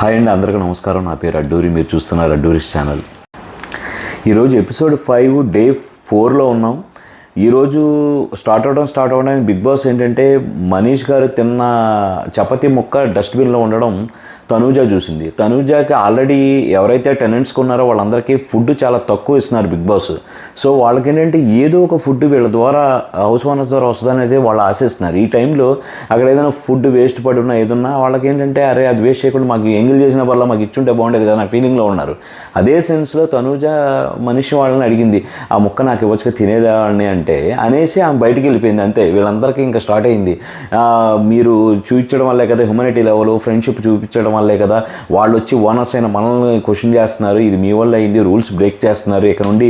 Hi అండి అందరికీ నమస్కారం. నా పేరు అడ్డూరి మీరు చూస్తున్నారు అడ్డూరిస్ ఛానల్. ఈరోజు ఎపిసోడ్ ఫైవ్ డే ఫోర్లో ఉన్నాం. ఈరోజు స్టార్ట్ అవడం స్టార్ట్ అవడానికి బిగ్ బాస్ ఏంటంటే మనీష్ గారు తిన్న చపాతీ ముక్క డస్ట్బిన్లో ఉండడం తనూజ చూసింది. తనూజాకి ఆల్రెడీ ఎవరైతే టెనెంట్స్ ఉన్నారో వాళ్ళందరికీ ఫుడ్ చాలా తక్కువ ఇస్తున్నారు బిగ్ బాస్. సో వాళ్ళకి ఏంటంటే ఏదో ఒక ఫుడ్ వీళ్ళ ద్వారా హౌస్ ఓనర్స్ ద్వారా వస్తుందనేది వాళ్ళు ఆశిస్తున్నారు. ఈ టైంలో అక్కడ ఏదైనా ఫుడ్ వేస్ట్ పడి ఉన్నా ఏదన్నా వాళ్ళకి ఏంటంటే అరే అది వేస్ట్ చేయకుండా మాకు ఎంగిల్ చేసిన వల్ల మాకు ఇచ్చుంటే బాగుండేది కదా నా ఫీలింగ్లో ఉన్నారు. అదే సెన్స్లో తనూజ మనిషి వాళ్ళని అడిగింది ఆ ముక్క నాకు ఇవ్వచ్చుగా తినేదాన్ని అంటే అనేసి ఆమె బయటికి వెళ్ళిపోయింది అంతే. వీళ్ళందరికీ ఇంకా స్టార్ట్ అయింది. మీరు చూపించడం వల్లే కదా హ్యూమనిటీ లెవెల్ ఫ్రెండ్షిప్ చూపించడం వల్లే కదా. వాళ్ళు వచ్చి ఓనర్స్ అయిన మనల్ని క్వశ్చన్ చేస్తున్నారు. ఇది మీ వల్ల అయింది. రూల్స్ బ్రేక్ చేస్తున్నారు. ఇక్కడ నుండి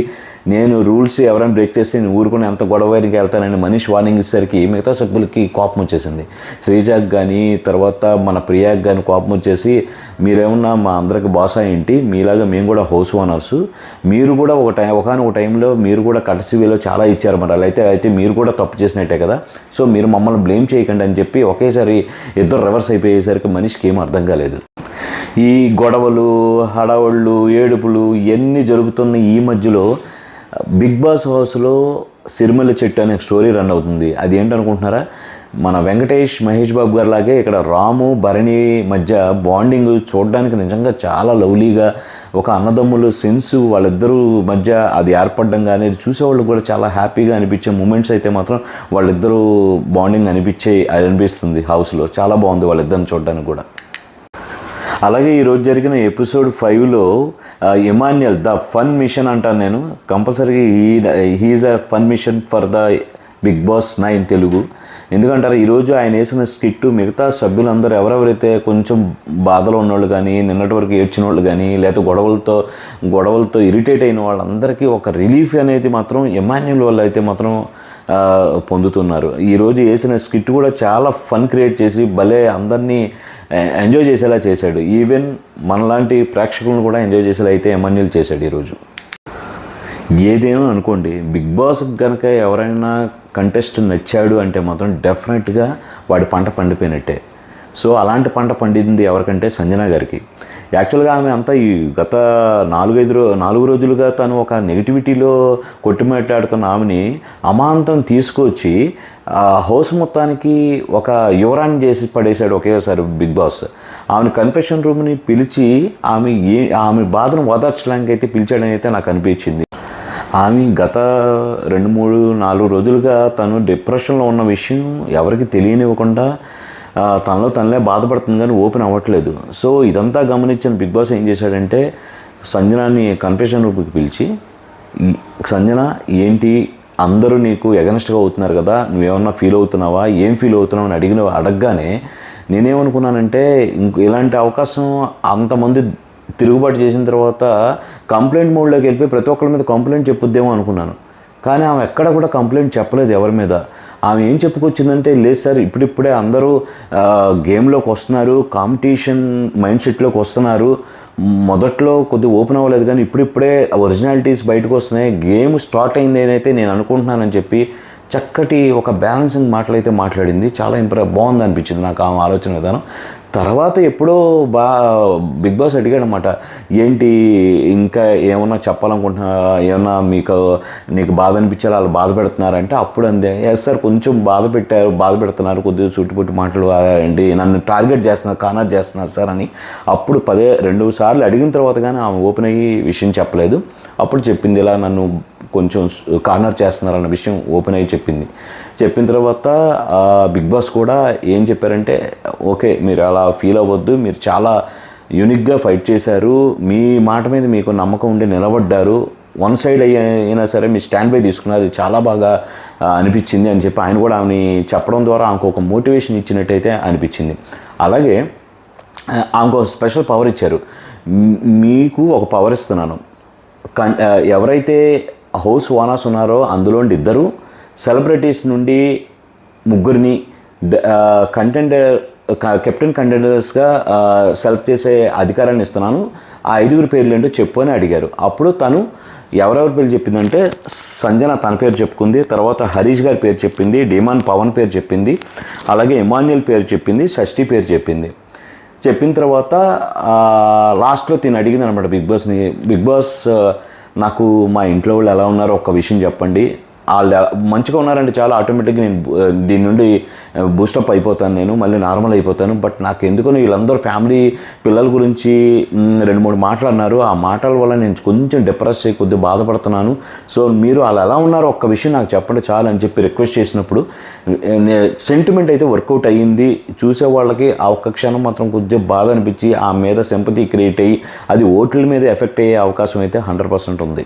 నేను రూల్స్ ఎవరైనా బ్రేక్ చేస్తే నేను ఊరుకుని ఎంత గొడవరికి వెళ్తానని మనిషి వార్నింగ్ ఇచ్చేసరికి మిగతా సభ్యులకి కోపం వచ్చేసింది. శ్రీజాక్ కానీ తర్వాత మన ప్రియాకి కానీ కోపం వచ్చేసి మీరేమన్నా మా అందరికి బాసా ఏంటి? మీలాగా మేము కూడా హౌస్ ఓనర్స్ మీరు కూడా ఒక టైం ఒకనొక టైంలో మీరు కూడా కటసివిలో చాలా ఇచ్చారు మరి. అలా అయితే అయితే మీరు కూడా తప్పు చేసినట్టే కదా. సో మీరు మమ్మల్ని బ్లేమ్ చేయకండి అని చెప్పి ఒకేసారి ఇద్దరు రివర్స్ అయిపోయేసరికి మనిషికి ఏం అర్థం కాలేదు. ఈ గొడవలు హడావళ్ళు ఏడుపులు ఇవన్నీ జరుగుతున్న ఈ మధ్యలో బిగ్ బాస్ హౌస్లో సిరిమల్ల చెట్టు అనే స్టోరీ రన్ అవుతుంది. అది ఏంటనుకుంటున్నారా? మన వెంకటేష్ మహేష్ బాబు గారు లాగే ఇక్కడ రాము భరణి మధ్య బాండింగ్ చూడడానికి నిజంగా చాలా లవ్లీగా ఒక అన్నదమ్ములు సెన్స్ వాళ్ళిద్దరూ మధ్య అది ఏర్పడడం కానీ చూసేవాళ్ళు కూడా చాలా హ్యాపీగా అనిపించే మూమెంట్స్ అయితే మాత్రం వాళ్ళిద్దరూ బాండింగ్ అనిపించే అనిపిస్తుంది హౌస్లో. చాలా బాగుంది వాళ్ళిద్దరిని చూడడానికి కూడా. అలాగే ఈరోజు జరిగిన ఎపిసోడ్ ఫైవ్లో ఎమాన్యుయల్ ద ఫన్ మిషన్ అంటాను నేను. కంపల్సరీగా ఈ he's a fun machine for the Bigg Boss nine Telugu. ఎందుకంటారు ఈరోజు ఆయన వేసిన స్కిట్ మిగతా సభ్యులందరూ ఎవరెవరైతే కొంచెం బాధలో ఉన్నవాళ్ళు కానీ నిన్నటి వరకు ఏడ్చిన వాళ్ళు కానీ లేకపోతే గొడవలతో గొడవలతో ఇరిటేట్ అయిన వాళ్ళందరికీ ఒక రిలీఫ్ అనేది మాత్రం ఎమాన్యుల్ వల్ల అయితే మాత్రం పొందుతున్నారు. ఈరోజు వేసిన స్కిట్ కూడా చాలా ఫన్ క్రియేట్ చేసి భలే అందరినీ ఎంజాయ్ చేసేలా చేశాడు. ఈవెన్ మనలాంటి ప్రేక్షకులను కూడా ఎంజాయ్ చేసేలా అయితే ఎమాన్యుల్ చేశాడు ఈరోజు ఏదేమో అనుకోండి బిగ్ బాస్ కనుక ఎవరైనా కంటెస్ట్ నచ్చాడు అంటే మాత్రం డెఫినెట్గా వాడి పంట పండిపోయినట్టే. సో అలాంటి పంట పండింది ఎవరికంటే సంజన గారికి. యాక్చువల్గా ఆమె అంతా ఈ గత నాలుగైదు రో నాలుగు రోజులుగా తను ఒక నెగిటివిటీలో కొట్టిమాట్లాడుతున్న ఆమెని అమాంతం తీసుకొచ్చి హౌస్ మొత్తానికి ఒక యువరాన్ని చేసి పడేశాడు ఒకేసారి బిగ్ బాస్. ఆమెను కన్ఫెషన్ రూమ్ని పిలిచి ఆమె ఏ ఆమె బాధను ఓదార్చడానికి అయితే పిలిచాడని అయితే నాకు అనిపించింది. ఆమె గత రెండు మూడు నాలుగు రోజులుగా తను డిప్రెషన్లో ఉన్న విషయం ఎవరికి తెలియనివ్వకుండా తనలో తనలే బాధపడుతుంది కానీ ఓపెన్ అవ్వట్లేదు. సో ఇదంతా గమనించిన బిగ్ బాస్ ఏం చేశాడంటే సంజనాని కన్ఫెషన్ రూపుకి పిలిచి సంజన ఏంటి? అందరూ నీకు ఎగనెస్ట్గా అవుతున్నారు కదా నువ్వేమన్నా ఫీల్ అవుతున్నావా? ఏం ఫీల్ అవుతున్నావు? అని అడిగిన అడగగానే నేనేమనుకున్నానంటే ఇంక ఇలాంటి అవకాశం అంతమంది తిరుగుబాటు చేసిన తర్వాత కంప్లైంట్ మోడ్లోకి వెళ్ళిపోయి ప్రతి ఒక్కరి మీద కంప్లైంట్ చెప్పుద్దేమో అనుకున్నాను. కానీ ఆమె ఎక్కడ కూడా కంప్లైంట్ చెప్పలేదు ఎవరి మీద. ఆమె ఏం చెప్పుకొచ్చిందంటే లేదు సార్ ఇప్పుడిప్పుడే అందరూ గేమ్లోకి వస్తున్నారు కాంపిటీషన్ మైండ్ సెట్లోకి వస్తున్నారు. మొదట్లో కొద్దిగా ఓపెన్ అవ్వలేదు కానీ ఇప్పుడిప్పుడే ఒరిజినాలిటీస్ బయటకు వస్తున్నాయి. గేమ్ స్టార్ట్ అయింది అయితే నేను అనుకుంటున్నానని చెప్పి చక్కటి ఒక బ్యాలెన్సింగ్ మాటలైతే మాట్లాడింది. చాలా ఇంప్ర బాగుంది అనిపించింది నాకు ఆమె ఆలోచన విధానం. తర్వాత ఎప్పుడో బా బిగ్ బాస్ అడిగాడనమాట ఏంటి ఇంకా ఏమన్నా చెప్పాలనుకుంటున్నా ఏమన్నా మీకు నీకు బాధ అనిపించాలి? వాళ్ళు బాధ పెడుతున్నారంటే అప్పుడు అందే ఎస్ సార్ కొంచెం బాధ పెట్టారు బాధ పెడుతున్నారు కొద్దిగా చుట్టుపుట్టు మాటలు ఏంటి నన్ను టార్గెట్ చేస్తున్నారు కానర్ చేస్తున్నారు సార్ అని. అప్పుడు పదే రెండు సార్లు అడిగిన తర్వాత కానీ ఆమె ఓపెన్ అయ్యి విషయం చెప్పలేదు. అప్పుడు చెప్పింది ఇలా నన్ను కొంచెం కార్నర్ చేస్తున్నారన్న విషయం ఓపెన్ అయ్యి చెప్పింది. చెప్పిన తర్వాత బిగ్ బాస్ కూడా ఏం చెప్పారంటే ఓకే మీరు అలా ఫీల్ అవ్వద్దు మీరు చాలా యూనిక్గా ఫైట్ చేశారు మీ మాట మీద మీకు నమ్మకం ఉండి నిలబడ్డారు వన్ సైడ్ అయినా సరే మీ స్టాండ్ బై తీసుకున్నారు అది చాలా బాగా అనిపించింది అని చెప్పి ఆయన కూడా ఆమెని చెప్పడం ద్వారా ఆమెకు ఒక మోటివేషన్ ఇచ్చినట్టయితే అనిపించింది. అలాగే ఆమెకు ఒక స్పెషల్ పవర్ ఇచ్చారు. మీకు ఒక పవర్ ఇస్తున్నాను. ఎవరైతే హౌస్ ఓనర్స్ ఉన్నారో అందులో ఇద్దరు సెలబ్రిటీస్ నుండి ముగ్గురిని కంటెంట్ కెప్టెన్ కంటెండర్స్గా సెలెక్ట్ చేసే అధికారాన్ని ఇస్తున్నాను. ఆ ఐదుగురు పేర్లు ఏంటో చెప్పు అని అడిగారు. అప్పుడు తను ఎవరెవరి పేరు చెప్పిందంటే సంజన తన పేరు చెప్పుకుంది తర్వాత హరీష్ గారి పేరు చెప్పింది డిమాన్ పవన్ పేరు చెప్పింది అలాగే ఇమాన్యుల్ పేరు చెప్పింది షష్ఠి పేరు చెప్పింది. చెప్పిన తర్వాత లాస్ట్లో తిని అడిగింది అనమాట బిగ్ బాస్ని. బిగ్ బాస్ నాకు మా ఇంట్లో వాళ్ళు ఎలా ఉన్నారో ఒక విషయం చెప్పండి. వాళ్ళు మంచిగా ఉన్నారంటే చాలా ఆటోమేటిక్గా నేను దీని నుండి బూస్టప్ అయిపోతాను నేను మళ్ళీ నార్మల్ అయిపోతాను. బట్ నాకు ఎందుకో వీళ్ళందరూ ఫ్యామిలీ పిల్లల గురించి రెండు మూడు మాటలు అన్నారు ఆ మాటల వల్ల నేను కొంచెం డిప్రెస్ అయ్యి కొద్దిగా బాధపడుతున్నాను. సో మీరు వాళ్ళు ఎలా ఉన్నారో ఒక్క విషయం నాకు చెప్పండి చాలు అని చెప్పి రిక్వెస్ట్ చేసినప్పుడు సెంటిమెంట్ అయితే వర్కౌట్ అయ్యింది. చూసే వాళ్ళకి ఆ ఒక్క క్షణం మాత్రం కొద్దిగా బాధ అనిపించి ఆ మీద సింపతి క్రియేట్ అయ్యి అది ఓట్ల మీద ఎఫెక్ట్ అయ్యే అవకాశం అయితే హండ్రెడ్ పర్సెంట్ ఉంది.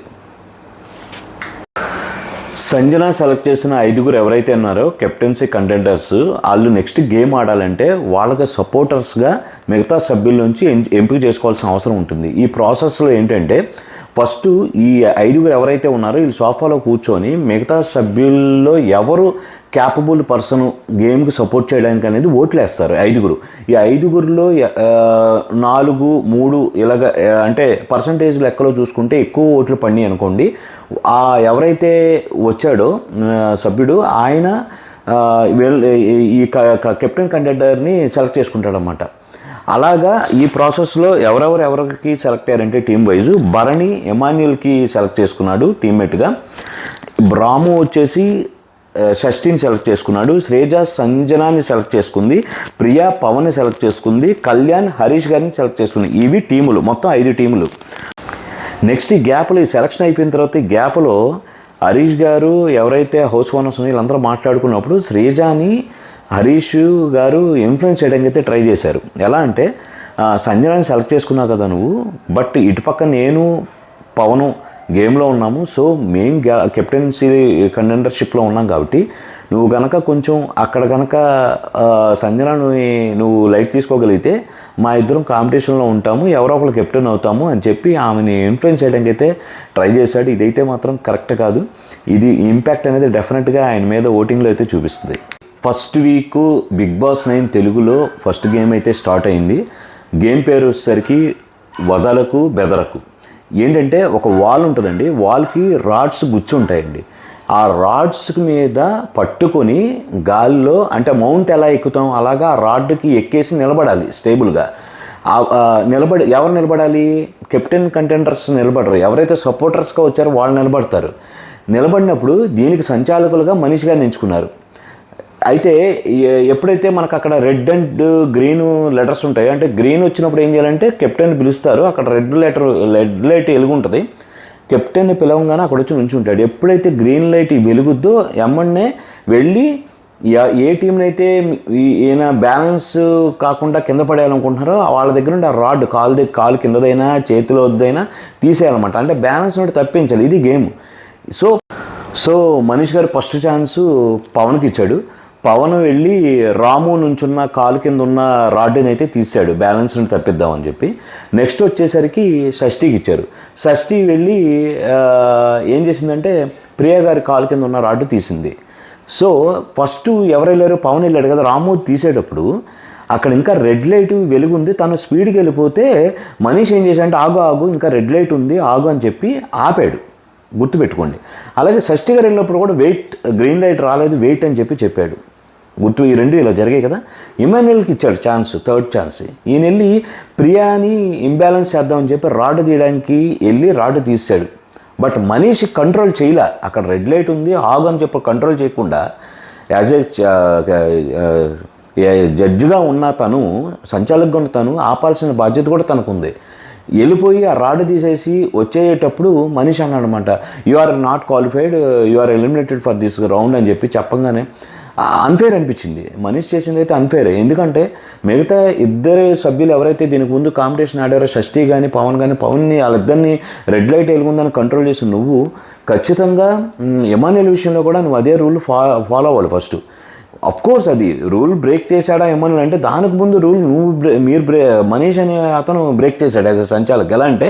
సంజన సెలెక్ట్ చేసిన ఐదుగురు ఎవరైతే ఉన్నారో కెప్టెన్సీ కంటెండర్స్ వాళ్ళు నెక్స్ట్ గేమ్ ఆడాలంటే వాళ్ళకి సపోర్టర్స్గా మిగతా సభ్యుల నుంచి ఎం- ఎంపిక చేసుకోవాల్సిన అవసరం ఉంటుంది. ఈ ప్రాసెస్లో ఏంటంటే ఫస్ట్ ఈ ఐదుగురు ఎవరైతే ఉన్నారో వీళ్ళు సోఫాలో కూర్చొని మిగతా సభ్యుల్లో ఎవరు క్యాపబుల్ పర్సన్ గేమ్కి సపోర్ట్ చేయడానికి అనేది ఓట్లు వేస్తారు ఐదుగురు. ఈ ఐదుగురిలో నాలుగు మూడు ఇలాగ అంటే పర్సంటేజ్ లెక్కలో చూసుకుంటే ఎక్కువ ఓట్లు పండి అనుకోండి ఆ ఎవరైతే వచ్చాడో సభ్యుడు ఆయన ఈ- క- కెప్టెన్ కండక్టర్ని సెలెక్ట్ చేసుకుంటాడనమాట అలాగా ఈ ప్రాసెస్లో ఎవరెవరు ఎవరికి సెలెక్ట్ అయ్యారంటే టీం వైజు భరణి ఎమాన్యుల్కి సెలెక్ట్ చేసుకున్నాడు టీమ్మేట్గా రాము వచ్చేసి షష్టిని షష్ఠిని సెలెక్ట్ చేసుకున్నాడు శ్రేజ సంజనాని సెలెక్ట్ చేసుకుంది ప్రియా పవన్ని సెలెక్ట్ చేసుకుంది కళ్యాణ్ హరీష్ గారిని సెలెక్ట్ చేసుకుంది. ఇవి టీములు మొత్తం ఐదు టీములు నెక్స్ట్ ఈ గ్యాప్లో ఈ సెలక్షన్ అయిపోయిన తర్వాత ఈ గ్యాప్లో హరీష్ గారు ఎవరైతే హౌస్ ఓనర్స్ ఉన్నాయో వీళ్ళందరూ మాట్లాడుకున్నప్పుడు శ్రీజాని హరీష్ గారు ఇన్ఫ్లుయెన్స్ చేయడానికి అయితే ట్రై చేశారు. ఎలా అంటే సంజనాన్ని సెలెక్ట్ చేసుకున్నావు కదా నువ్వు బట్ ఇటుపక్క నేను పవను గేమ్లో ఉన్నాము సో మెయిన్ కెప్టెన్సీ కంటెండర్షిప్లో ఉన్నాం కాబట్టి నువ్వు గనక కొంచెం అక్కడ గనక సంజనాను నువ్వు లైట్ తీసుకోగలిగితే మా ఇద్దరం కాంపిటీషన్లో ఉంటాము ఎవరో ఒకరు కెప్టెన్ అవుతాము అని చెప్పి ఆమెని ఇన్ఫ్లుయెన్స్ చేయడానికి అయితే ట్రై చేశాడు. ఇదైతే మాత్రం కరెక్ట్ కాదు. ఇది ఇంపాక్ట్ అనేది డెఫినెట్గా ఆయన మీద ఓటింగ్లో అయితే చూపిస్తుంది. First week Bigg Boss nine తెలుగులో ఫస్ట్ గేమ్ అయితే స్టార్ట్ అయింది. గేమ్ పేరు వచ్చేసరికి వదలకు బెదరకు. ఏంటంటే ఒక వాల్ ఉంటుందండి. వాల్కి రాడ్స్ గుచ్చి ఉంటాయండి. ఆ రాడ్స్ మీద పట్టుకొని గాల్లో అంటే మౌంట్ ఎలా ఎక్కుతాం? అలాగా ఆ రాడ్కి ఎక్కేసి నిలబడాలి స్టేబుల్గా. నిలబడి ఎవరు నిలబడాలి? కెప్టెన్ కంటెండర్స్ నిలబడరు. ఎవరైతే సపోర్టర్స్గా వచ్చారో వాళ్ళు నిలబడతారు. నిలబడినప్పుడు దీనికి సంచాలకులుగా మనిషిగా ఎంచుకున్నారు. అయితే ఎప్పుడైతే మనకు అక్కడ రెడ్ అండ్ గ్రీన్ లెటర్స్ ఉంటాయి అంటే గ్రీన్ వచ్చినప్పుడు ఏం చేయాలంటే కెప్టెన్ పిలుస్తారు. అక్కడ రెడ్ లెటర్ రెడ్ లైట్ వెలుగుంటుంది. కెప్టెన్ పిలవంగానే అక్కడ వచ్చి నుంచి ఉంటాడు ఎప్పుడైతే గ్రీన్ లైట్ వెలుగుద్దో ఎమ్మన్నే వెళ్ళి ఏ టీంని అయితే ఈయన బ్యాలెన్స్ కాకుండా కింద పడేయాలనుకుంటున్నారో వాళ్ళ దగ్గర నుండి ఆ రాడ్ కాలు దగ్గర కాలు కిందదైనా చేతిలో వద్దైనా తీసేయాలన్నమాట. అంటే బ్యాలెన్స్ నుండి తప్పించాలి. ఇది గేమ్. సో సో మనీష్ గారు ఫస్ట్ ఛాన్స్ పవన్కి ఇచ్చాడు పవన్ వెళ్ళి రాము నుంచున్న కాలు కింద ఉన్న రాడ్ని అయితే తీసాడు బ్యాలెన్స్ నుండి తప్పిద్దామని చెప్పి. నెక్స్ట్ వచ్చేసరికి షష్ఠీకి ఇచ్చారు. షష్ఠి వెళ్ళి ఏం చేసిందంటే ప్రియ గారి కాలు కింద ఉన్న రాడ్డు తీసింది. సో ఫస్ట్ ఎవరు వెళ్ళారు? పవన్ వెళ్ళాడు కదా. రాము తీసేటప్పుడు అక్కడ ఇంకా రెడ్ లైట్ వెలుగు ఉంది తను స్పీడ్కి వెళ్ళిపోతే మనీష్ ఏం చేశాడంటే ఆగు ఆగు ఇంకా రెడ్ లైట్ ఉంది ఆగు అని చెప్పి ఆపాడు. గుర్తుపెట్టుకోండి. అలాగే షష్ఠి గారు వెళ్ళినప్పుడు కూడా వెయిట్ గ్రీన్ లైట్ రాలేదు వెయిట్ అని చెప్పి చెప్పాడు. గుర్తు ఈ రెండు ఇలా జరిగాయి కదా. ఇమాన్యుల్కి ఇచ్చాడు ఛాన్స్ థర్డ్ ఛాన్స్. ఈయన వెళ్ళి ప్రియాని ఇంబ్యాలెన్స్ చేద్దామని చెప్పి రాడ్ తీయడానికి వెళ్ళి రాడ్ తీసాడు బట్ మనీష్ కంట్రోల్ చేయలే. అక్కడ రెడ్ లైట్ ఉంది ఆగు అని చెప్పి కంట్రోల్ చేయకుండా యాజ్ ఏ జడ్జిగా ఉన్న తను సంచాలకుగా ఉన్న తను ఆపాల్సిన బాధ్యత కూడా తనకుంది. వెళ్ళిపోయి ఆ రాడ్ తీసేసి వచ్చేటప్పుడు మనిషి అన్నాడనమాట you are not qualified you are eliminated for this round అని చెప్పి చెప్పంగానే అన్ఫేర్ అనిపించింది. మనీష్ చేసింది అయితే అన్ఫేర్ ఎందుకంటే మిగతా ఇద్దరు సభ్యులు ఎవరైతే దీనికి ముందు కాంపిటీషన్ ఆడారో షష్ఠి కానీ పవన్ కానీ పవన్ని వాళ్ళిద్దరిని రెడ్ లైట్ వెలుగుందని కంట్రోల్ చేసి నువ్వు ఖచ్చితంగా ఎమాన్యుల్ విషయంలో కూడా నువ్వు అదే రూల్ ఫా ఫాలో అవ్వాలి ఫస్ట్ అఫ్ కోర్స్ అది రూల్ బ్రేక్ చేశాడా ఎమాన్యుల్ అంటే దానికి ముందు రూల్ నువ్వు బ్రే మీరు బ్రే మనీష్ అనే అతను బ్రేక్ చేశాడు యాజ్ అ సంచాలక్. ఎలా అంటే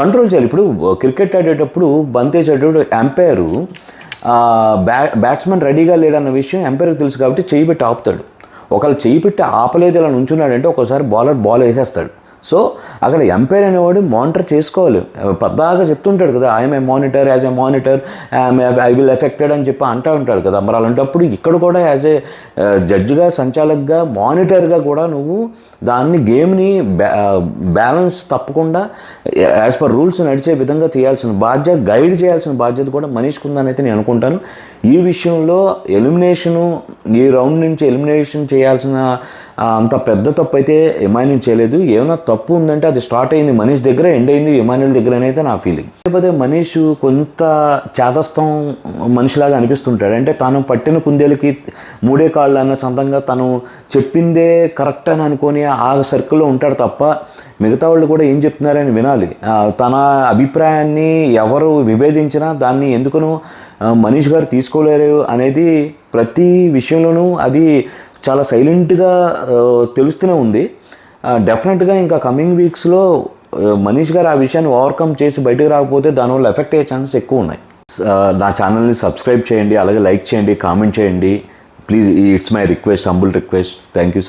కంట్రోల్ చేయాలి. ఇప్పుడు uh, క్రికెట్ ఆడేటప్పుడు బంత్ వేసేటప్పుడు ఎంపైరు బ్యా బ్యాట్స్మెన్ రెడీగా లేడన్న విషయం ఎంపైర్కి తెలుసు కాబట్టి చేయి పెట్టి ఆపుతాడు. ఒకవేళ చేయి పెట్టి ఆపలేదు ఇలా నుంచున్నాడంటే ఒకసారి బౌలర్ బాల్ వేసేస్తాడు. సో అక్కడ ఎంపైర్ అనేవాడు మానిటర్ చేసుకోవాలి. పద్దాగా చెప్తుంటాడు కదా I'm a monitor as a monitor I will affected అని చెప్పి అంటూ ఉంటాడు కదా. మరి అలాంటప్పుడు ఇక్కడ కూడా యాజ్ ఏ జడ్జిగా సంచాలకుగా మానిటర్గా కూడా నువ్వు దాన్ని గేమ్ని బ్యాలెన్స్ తప్పకుండా యాజ్ పర్ రూల్స్ నడిచే విధంగా తీయాల్సిన బాధ్యత గైడ్ చేయాల్సిన బాధ్యత కూడా మనీష్కి ఉందని అయితే నేను అనుకుంటాను. ఈ విషయంలో ఎలిమినేషను ఈ రౌండ్ నుంచి ఎలిమినేషన్ చేయాల్సిన అంత పెద్ద తప్పు అయితే ఇమాన్యుల్ చేయలేదు. ఏమైనా తప్పు ఉందంటే అది స్టార్ట్ అయింది. మనీష్ దగ్గర ఎండ్ అయింది ఇమాన్యుల్ దగ్గర అయితే నా ఫీలింగ్ లేకపోతే మనీష్ కొంత చేతస్థం మనిషిలాగా అనిపిస్తుంటాడు. అంటే తాను పట్టిన కుందేలకి మూడే కాళ్ళు అన్న చందంగా తను చెప్పిందే కరెక్ట్ అని అనుకొని ఆ సర్కిల్లో ఉంటాడు తప్ప మిగతా వాళ్ళు కూడా ఏం చెప్తున్నారని వినాలి. తన అభిప్రాయాన్ని ఎవరు విభేదించినా దాన్ని ఎందుకునో మనీష్ గారు తీసుకోలేరు అనేది ప్రతి విషయంలోనూ అది చాలా సైలెంట్గా తెలుస్తూనే ఉంది. డెఫినెట్గా ఇంకా కమింగ్ వీక్స్లో మనీష్ గారు ఆ విషయాన్ని ఓవర్కమ్ చేసి బయటకు రాకపోతే దానివల్ల ఎఫెక్ట్ అయ్యే ఛాన్సెస్ ఎక్కువ ఉన్నాయి. నా ఛానల్ని సబ్స్క్రైబ్ చేయండి అలాగే లైక్ చేయండి కామెంట్ చేయండి. Please it's my request humble request. Thank you